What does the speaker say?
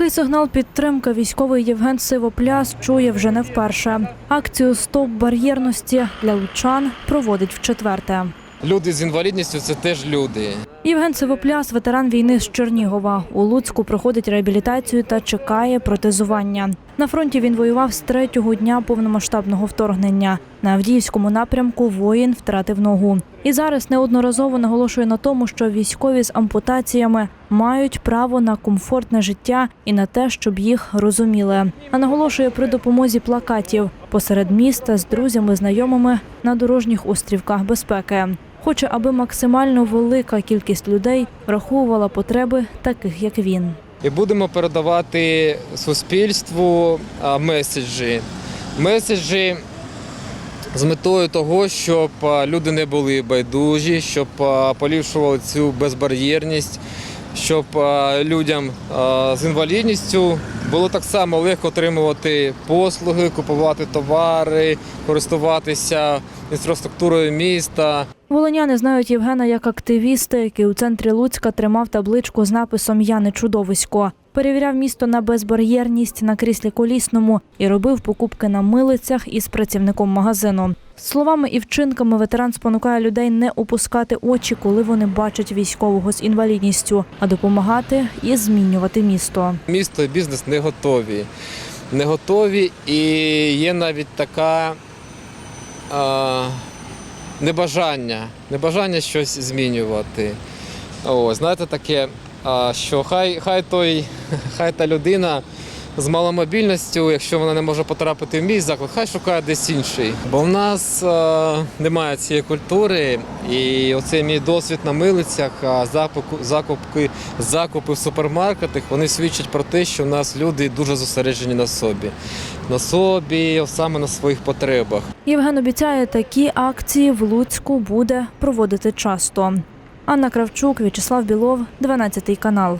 Такий сигнал підтримки військовий Євген Сивопляс чує вже не вперше. Акцію Стоп бар'єрності для лучан проводить вчетверте. Люди з інвалідністю це теж люди. Євген Сивопляс, ветеран війни з Чернігова. У Луцьку проходить реабілітацію та чекає протезування. На фронті він воював з третього дня повномасштабного вторгнення. На Авдіївському напрямку воїн втратив ногу. І зараз неодноразово наголошує на тому, що військові з ампутаціями мають право на комфортне життя і на те, щоб їх розуміли. А наголошує при допомозі плакатів посеред міста з друзями, знайомими на дорожніх острівках безпеки. Хоче, аби максимально велика кількість людей враховувала потреби таких, як він. І будемо передавати суспільству меседжі. Меседжі з метою того, щоб люди не були байдужі, щоб поліпшували цю безбар'єрність, щоб людям з інвалідністю було так само легко отримувати послуги, купувати товари, користуватися інфраструктурою міста. Волиняни знають Євгена як активіста, який у центрі Луцька тримав табличку з написом Я не чудовисько. Перевіряв місто на безбар'єрність на кріслі колісному і робив покупки на милицях із працівником магазину. Словами і вчинками ветеран спонукає людей не опускати очі, коли вони бачать військового з інвалідністю, а допомагати і змінювати місто. Місто і бізнес не готові. Не готові і є навіть така а, небажання, небажання щось змінювати. О, знаєте, таке, що хай, хай, той, хай та людина з маломобільністю, якщо вона не може потрапити в мій заклад, хай шукає десь інший. Бо в нас а, немає цієї культури, і оцей мій досвід на милицях, а, закупки, закупи в супермаркетах, вони свідчать про те, що в нас люди дуже зосереджені на собі, на собі, саме на своїх потребах. Євген обіцяє, такі акції в Луцьку буде проводити часто. Анна Кравчук, В'ячеслав Білов, 12 канал.